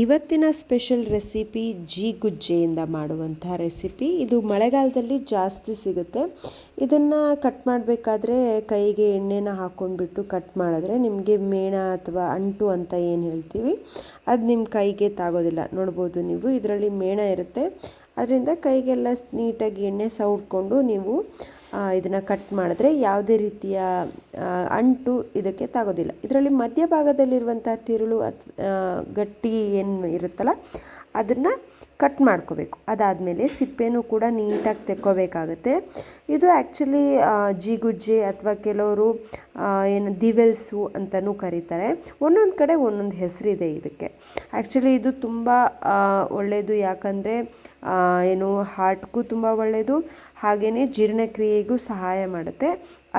ಇವತ್ತಿನ special recipe ji ಗುಜ್ಜೆಯಿಂದ ಮಾಡುವಂಥ recipe. ಇದು ಮಳೆಗಾಲದಲ್ಲಿ ಜಾಸ್ತಿ ಸಿಗುತ್ತೆ. ಇದನ್ನು ಕಟ್ ಮಾಡಬೇಕಾದ್ರೆ ಕೈಗೆ ಎಣ್ಣೆನ ಹಾಕ್ಕೊಂಡ್ಬಿಟ್ಟು ಕಟ್ ಮಾಡಿದ್ರೆ ನಿಮಗೆ ಮೇಣ ಅಥವಾ ಅಂಟು ಅಂತ ಏನು ಹೇಳ್ತೀವಿ, ಅದು ನಿಮ್ಮ ಕೈಗೆ ತಾಗೋದಿಲ್ಲ. ನೋಡ್ಬೋದು ನೀವು, ಇದರಲ್ಲಿ ಮೇಣ ಇರುತ್ತೆ. ಅದರಿಂದ ಕೈಗೆಲ್ಲ ನೀಟಾಗಿ ಎಣ್ಣೆ ಸೌಡ್ಕೊಂಡು ನೀವು ಇದನ್ನು ಕಟ್ ಮಾಡಿದ್ರೆ ಯಾವುದೇ ರೀತಿಯ ಅಂಟು ಇದಕ್ಕೆ ತಾಗೋದಿಲ್ಲ. ಇದರಲ್ಲಿ ಮಧ್ಯಭಾಗದಲ್ಲಿರುವಂಥ ತಿರುಳು ಅತ್ ಗಟ್ಟಿ ಏನು ಇರುತ್ತಲ್ಲ, ಅದನ್ನು ಕಟ್ ಮಾಡ್ಕೋಬೇಕು. ಅದಾದಮೇಲೆ ಸಿಪ್ಪೆನೂ ಕೂಡ ನೀಟಾಗಿ ತೆಕ್ಕೋಬೇಕಾಗತ್ತೆ. ಇದು ಆ್ಯಕ್ಚುಲಿ ಜಿಗುಜ್ಜೆ ಅಥವಾ ಕೆಲವರು ಏನು ದಿವೆಲ್ಸು ಅಂತಲೂ ಕರೀತಾರೆ. ಒಂದೊಂದು ಕಡೆ ಒಂದೊಂದು ಹೆಸರಿದೆ ಇದಕ್ಕೆ. ಆ್ಯಕ್ಚುಲಿ ಇದು ತುಂಬ ಒಳ್ಳೆಯದು ಯಾಕಂದರೆ ಏನು ಹಾರ್ಟ್ಗೂ ತುಂಬ ಒಳ್ಳೆಯದು ಹಾಗೆಯೇ ಜೀರ್ಣಕ್ರಿಯೆಗೂ ಸಹಾಯ ಮಾಡುತ್ತೆ.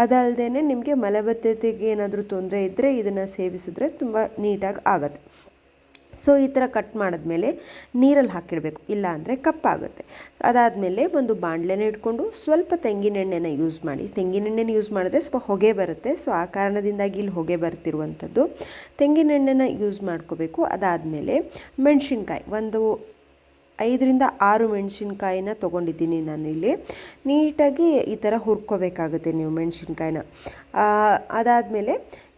ಅದಲ್ಲದೆ ನಿಮಗೆ ಮಲಬದ್ಧತೆಗೆ ಏನಾದರೂ ತೊಂದರೆ ಇದ್ದರೆ ಇದನ್ನು ಸೇವಿಸಿದ್ರೆ ತುಂಬ ನೀಟಾಗಿ ಆಗುತ್ತೆ. ಸೊ, ಈ ಥರ ಕಟ್ ಮಾಡಿದ್ಮೇಲೆ ನೀರಲ್ಲಿ ಹಾಕಿಡಬೇಕು, ಇಲ್ಲ ಅಂದರೆ ಕಪ್ಪಾಗುತ್ತೆ. ಅದಾದಮೇಲೆ ಒಂದು ಬಾಣಲೆನ ಇಟ್ಕೊಂಡು ಸ್ವಲ್ಪ ತೆಂಗಿನೆಣ್ಣೆನ ಯೂಸ್ ಮಾಡಿ. ತೆಂಗಿನೆಣ್ಣೆನ ಯೂಸ್ ಮಾಡಿದ್ರೆ ಸ್ವಲ್ಪ ಹೊಗೆ ಬರುತ್ತೆ. ಸೊ, ಆ ಕಾರಣದಿಂದಾಗಿ ಇಲ್ಲಿ ಹೊಗೆ ಬರ್ತಿರುವಂಥದ್ದು. ತೆಂಗಿನೆಣ್ಣೆನ ಯೂಸ್ ಮಾಡ್ಕೋಬೇಕು. ಅದಾದಮೇಲೆ ಮೆಣಸಿನ್ಕಾಯಿ, ಒಂದು ಐದರಿಂದ ಆರು ಮೆಣಸಿನ್ಕಾಯಿನ ತೊಗೊಂಡಿದ್ದೀನಿ ನಾನಿಲ್ಲಿ. ನೀಟಾಗಿ ಈ ಥರ ಹುರ್ಕೋಬೇಕಾಗುತ್ತೆ ನೀವು ಮೆಣಸಿನ್ಕಾಯಿನ. ಅದಾದಮೇಲೆ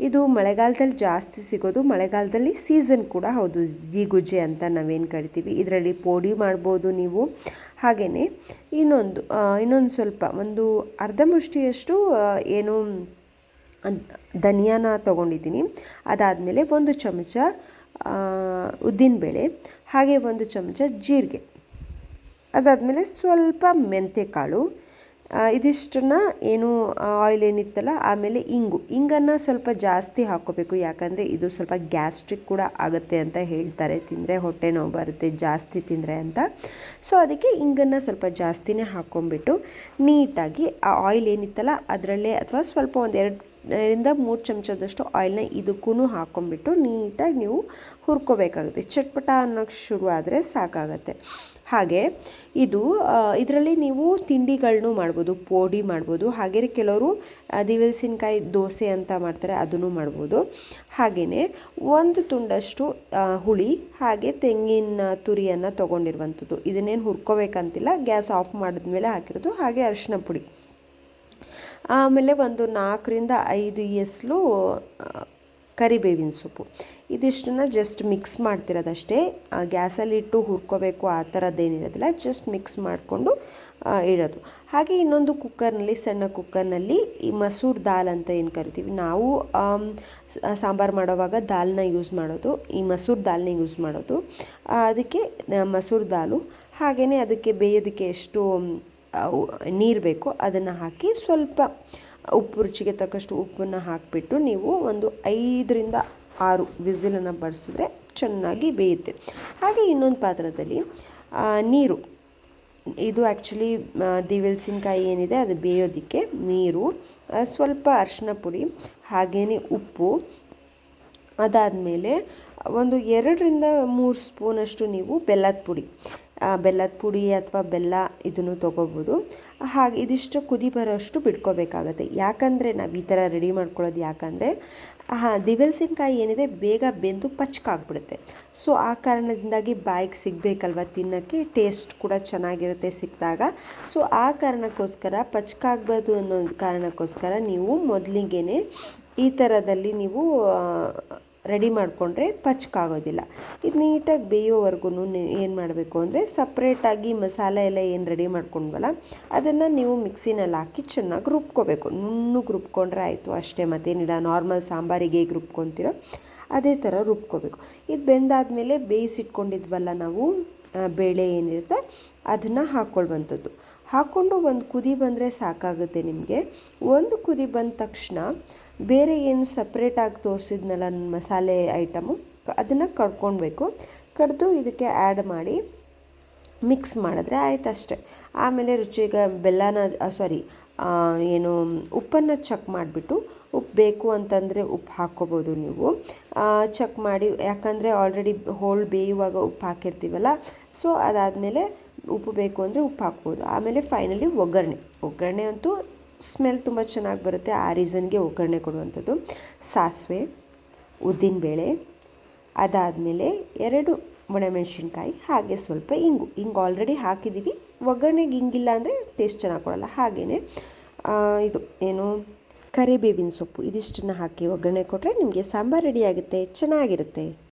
ಇದು ಮಳೆಗಾಲದಲ್ಲಿ ಜಾಸ್ತಿ ಸಿಗೋದು, ಮಳೆಗಾಲದಲ್ಲಿ ಸೀಸನ್ ಕೂಡ ಹೌದು ಜಿಗುಜ್ಜೆ ಅಂತ ನಾವೇನು ಕರಿತೀವಿ. ಇದರಲ್ಲಿ ಪೋಡಿ ಮಾಡ್ಬೋದು ನೀವು. ಹಾಗೆಯೇ ಇನ್ನೊಂದು ಇನ್ನೊಂದು ಸ್ವಲ್ಪ, ಒಂದು ಅರ್ಧ ಮುಷ್ಟಿಯಷ್ಟು ಏನು ಧನಿಯಾನ ತೊಗೊಂಡಿದ್ದೀನಿ. ಅದಾದಮೇಲೆ ಒಂದು ಚಮಚ ಉದ್ದಿನಬೇಳೆ. ಹಾಗೆ ಒಂದು ಚಮಚ ಜೀರಿಗೆ. ಅದಾದಮೇಲೆ ಸ್ವಲ್ಪ ಮೆಂತೆ ಕಾಳು ಇದಿಷ್ಟನ್ನ ಏನು ಆಯಿಲ್ ಏನಿತ್ತಲ್ಲ, ಆಮೇಲೆ ಇಂಗು. ಇಂಗನ್ನು ಸ್ವಲ್ಪ ಜಾಸ್ತಿ ಹಾಕೋಬೇಕು ಯಾಕಂದರೆ ಇದು ಸ್ವಲ್ಪ ಗ್ಯಾಸ್ಟ್ರಿಕ್ ಕೂಡ ಆಗುತ್ತೆ ಅಂತ ಹೇಳ್ತಾರೆ. ತಿಂದರೆ ಹೊಟ್ಟೆ ನೋವು ಬರುತ್ತೆ, ಜಾಸ್ತಿ ತಿಂದರೆ ಅಂತ. ಸೊ ಅದಕ್ಕೆ ಇಂಗನ್ನು ಸ್ವಲ್ಪ ಜಾಸ್ತಿನೇ ಹಾಕ್ಕೊಂಬಿಟ್ಟು ನೀಟಾಗಿ ಆ ಆಯಿಲ್ ಏನಿತ್ತಲ್ಲ, ಅದರಲ್ಲೇ ಅಥವಾ ಸ್ವಲ್ಪ ಒಂದು ರಿಂದ ಮೂರು ಚಮಚದಷ್ಟು ಆಯಿಲ್ನ ಇದಕ್ಕೂ ಹಾಕ್ಕೊಂಬಿಟ್ಟು ನೀಟಾಗಿ ನೀವು ಹುರ್ಕೋಬೇಕಾಗುತ್ತೆ. ಚಟ್ಪಟ ಅನ್ನೋಕ್ಕೆ ಶುರು ಆದರೆ ಸಾಕಾಗತ್ತೆ. ಹಾಗೆ ಇದು ಇದರಲ್ಲಿ ನೀವು ತಿಂಡಿಗಳನ್ನೂ ಮಾಡ್ಬೋದು, ಪೋಡಿ ಮಾಡ್ಬೋದು ಹಾಗೆ ಕೆಲವರು ದಿವಲ್ಸಿನಕಾಯಿ ದೋಸೆ ಅಂತ ಮಾಡ್ತಾರೆ, ಅದನ್ನು ಮಾಡ್ಬೋದು. ಹಾಗೆಯೇ ಒಂದು ತುಂಡಷ್ಟು ಹುಳಿ, ಹಾಗೆ ತೆಂಗಿನ ತುರಿಯನ್ನು ತೊಗೊಂಡಿರುವಂಥದ್ದು. ಇದನ್ನೇನು ಹುರ್ಕೋಬೇಕಂತಿಲ್ಲ, ಗ್ಯಾಸ್ ಆಫ್ ಮಾಡಿದ್ಮೇಲೆ ಹಾಕಿರೋದು, ಹಾಗೆ ಅರಿಶಿನ ಪುಡಿ. ಆಮೇಲೆ ಒಂದು ನಾಲ್ಕರಿಂದ ಐದು ಎಸ್ಲು ಕರಿಬೇವಿನ ಸೊಪ್ಪು. ಇದಿಷ್ಟನ್ನು ಜಸ್ಟ್ ಮಿಕ್ಸ್ ಮಾಡ್ತಿರೋದಷ್ಟೇ. ಗ್ಯಾಸಲ್ಲಿ ಇಟ್ಟು ಹುರ್ಕೋಬೇಕು, ಆ ಥರದ್ದೇನಿರೋದಿಲ್ಲ. ಜಸ್ಟ್ ಮಿಕ್ಸ್ ಮಾಡಿಕೊಂಡು ಇಡೋದು. ಹಾಗೆ ಇನ್ನೊಂದು ಕುಕ್ಕರ್ನಲ್ಲಿ ಸಣ್ಣ ಕುಕ್ಕರ್ನಲ್ಲಿ ಈ ಮಸೂರ್ ದಾಲ್ ಅಂತ ಏನು ಕರಿತೀವಿ, ನಾವು ಸಾಂಬಾರು ಮಾಡೋವಾಗ ದಾಲ್ನ ಯೂಸ್ ಮಾಡೋದು. ಈ ಮಸೂರ್ ದಾಲ್ನ ಯೂಸ್ ಮಾಡೋದು. ಅದಕ್ಕೆ ಮಸೂರ್ ದಾಲು. ಹಾಗೆಯೇ ಅದಕ್ಕೆ ಬೇಯೋದಕ್ಕೆ ಎಷ್ಟು ನೀರು ಬೇಕು ಅದನ್ನು ಹಾಕಿ ಸ್ವಲ್ಪ ಉಪ್ಪು ರುಚಿಗೆ ತಕ್ಕಷ್ಟು ಉಪ್ಪನ್ನು ಹಾಕಿಬಿಟ್ಟು ನೀವು ಒಂದು ಐದರಿಂದ ಆರು ವಿಸಿಲನ್ನು ಬಡಿಸಿದ್ರೆ ಚೆನ್ನಾಗಿ ಬೇಯುತ್ತೆ. ಹಾಗೆ ಇನ್ನೊಂದು ಪಾತ್ರದಲ್ಲಿ ನೀರು. ಇದು ಆ್ಯಕ್ಚುಲಿ ದಿವೆಲ್ಸಿನಕಾಯಿ ಏನಿದೆ ಅದು ಬೇಯೋದಕ್ಕೆ ನೀರು ಸ್ವಲ್ಪ ಅರಿಶಿನ ಪುಡಿ ಹಾಗೆಯೇ ಉಪ್ಪು, ಅದಾದಮೇಲೆ ಒಂದು ಎರಡರಿಂದ ಮೂರು ಸ್ಪೂನಷ್ಟು ನೀವು ಬೆಲ್ಲದ ಪುಡಿ. ಬೆಲ್ಲದ ಪುಡಿ ಅಥವಾ ಬೆಲ್ಲ ಇದನ್ನು ತೊಗೋಬೋದು. ಹಾಗೆ ಇದಿಷ್ಟು ಕುದಿ ಬರೋಷ್ಟು ಬಿಟ್ಕೋಬೇಕಾಗತ್ತೆ. ಯಾಕಂದರೆ ನಾವು ಈ ಥರ ರೆಡಿ ಮಾಡ್ಕೊಳ್ಳೋದು ಯಾಕಂದರೆ, ಹಾಂ, ದಿವೆಲ್ಸಿನಕಾಯಿ ಏನಿದೆ, ಬೇಗ ಬೆಂದು ಪಚ್ಕಾಗ್ಬಿಡುತ್ತೆ. ಸೊ ಆ ಕಾರಣದಿಂದಾಗಿ ಬಾಯಿಗೆ ಸಿಗಬೇಕಲ್ವ ತಿನ್ನೋಕ್ಕೆ? ಟೇಸ್ಟ್ ಕೂಡ ಚೆನ್ನಾಗಿರುತ್ತೆ ಸಿಕ್ಕಿದಾಗ. ಸೊ ಆ ಕಾರಣಕ್ಕೋಸ್ಕರ, ಪಚ್ಕಾಗ್ಬಾರ್ದು ಅನ್ನೋ ಕಾರಣಕ್ಕೋಸ್ಕರ ನೀವು ಮೊದಲಿಗೆ ಈ ಥರದಲ್ಲಿ ನೀವು ರೆಡಿ ಮಾಡಿಕೊಂಡ್ರೆ ಪಚ್ಕಾಗೋದಿಲ್ಲ. ಇದು ನೀಟಾಗಿ ಬೇಯೋವರೆಗೂ ಏನು ಮಾಡಬೇಕು ಅಂದರೆ ಸಪ್ರೇಟಾಗಿ ಮಸಾಲೆ ಎಲ್ಲ ಏನು ರೆಡಿ ಮಾಡ್ಕೊಂಡ್ವಲ್ಲ, ಅದನ್ನು ನೀವು ಮಿಕ್ಸಿನಲ್ಲಿ ಹಾಕಿ ಚೆನ್ನಾಗಿ ರುಬ್ಕೋಬೇಕು. ನುಣ್ಣಗೆ ರುಬ್ಕೊಂಡ್ರೆ ಆಯಿತು ಅಷ್ಟೇ, ಮತ್ತೇನಿಲ್ಲ. ನಾರ್ಮಲ್ ಸಾಂಬಾರಿಗೆ ಹೇಗೆ ರುಬ್ಕೊತೀರೋ ಅದೇ ಥರ ರುಬ್ಕೋಬೇಕು. ಇದು ಬೆಂದಾದಮೇಲೆ ಬೇಯಿಸಿಟ್ಕೊಂಡಿದ್ವಲ್ಲ ನಾವು ಬೇಳೆ ಏನಿರುತ್ತೆ ಅದನ್ನು ಹಾಕ್ಕೊಳ್ಳುವಂಥದ್ದು ಹಾಕ್ಕೊಂಡು ಒಂದು ಕುದಿ ಬಂದರೆ ಸಾಕಾಗುತ್ತೆ ನಿಮಗೆ. ಒಂದು ಕುದಿ ಬಂದ ತಕ್ಷಣ ಬೇರೆ ಏನು ಸಪ್ರೇಟಾಗಿ ತೋರಿಸಿದ್ನಲ್ಲ ನನ್ನ ಮಸಾಲೆ ಐಟಮು ಅದನ್ನು ಕಡ್ಕೊಳ್ಬೇಕು ಕಡ್ದು ಇದಕ್ಕೆ ಆ್ಯಡ್ ಮಾಡಿ ಮಿಕ್ಸ್ ಮಾಡಿದ್ರೆ ಆಯ್ತು ಅಷ್ಟೆ. ಆಮೇಲೆ ರುಚಿಗೆ ಬೆಲ್ಲನ ಸಾರಿ ಏನು ಉಪ್ಪನ್ನು ಚೆಕ್ ಮಾಡಿಬಿಟ್ಟು ಉಪ್ಪು ಬೇಕು ಅಂತಂದರೆ ಉಪ್ಪು ಹಾಕ್ಕೋಬೋದು ನೀವು. ಚೆಕ್ ಮಾಡಿ, ಯಾಕಂದರೆ ಆಲ್ರೆಡಿ ಹೋಳು ಬೇಯುವಾಗ ಉಪ್ಪು ಹಾಕಿರ್ತೀವಲ್ಲ ಸೊ ಅದಾದಮೇಲೆ ಉಪ್ಪು ಬೇಕು ಅಂದರೆ ಉಪ್ಪು ಹಾಕ್ಬೋದು. ಆಮೇಲೆ ಫೈನಲಿ ಒಗ್ಗರಣೆ. ಒಗ್ಗರಣೆ ಅಂತೂ ಸ್ಮೆಲ್ ತುಂಬ ಚೆನ್ನಾಗಿ ಬರುತ್ತೆ, ಆ ರೀಸನ್ಗೆ ಒಗ್ಗರಣೆ ಕೊಡುವಂಥದ್ದು. ಸಾಸಿವೆ ಉದ್ದಿನಬೇಳೆ ಅದಾದಮೇಲೆ ಎರಡು ಒಣಮೆಣಸಿನ್ಕಾಯಿ, ಹಾಗೆ ಸ್ವಲ್ಪ ಇಂಗು. ಇಂಗು ಆಲ್ರೆಡಿ ಹಾಕಿದ್ದೀವಿ. ಒಗ್ಗರಣೆಗೆ ಹಿಂಗಿಲ್ಲ ಅಂದರೆ ಟೇಸ್ಟ್ ಚೆನ್ನಾಗಿ ಕೊಡಲ್ಲ ಹಾಗೇ ಇದು ಏನು, ಕರಿಬೇವಿನ ಸೊಪ್ಪು, ಇದಿಷ್ಟನ್ನು ಹಾಕಿ ಒಗ್ಗರಣೆ ಕೊಟ್ಟರೆ ನಿಮಗೆ ಸಾಂಬಾರು ರೆಡಿಯಾಗುತ್ತೆ ಚೆನ್ನಾಗಿರುತ್ತೆ.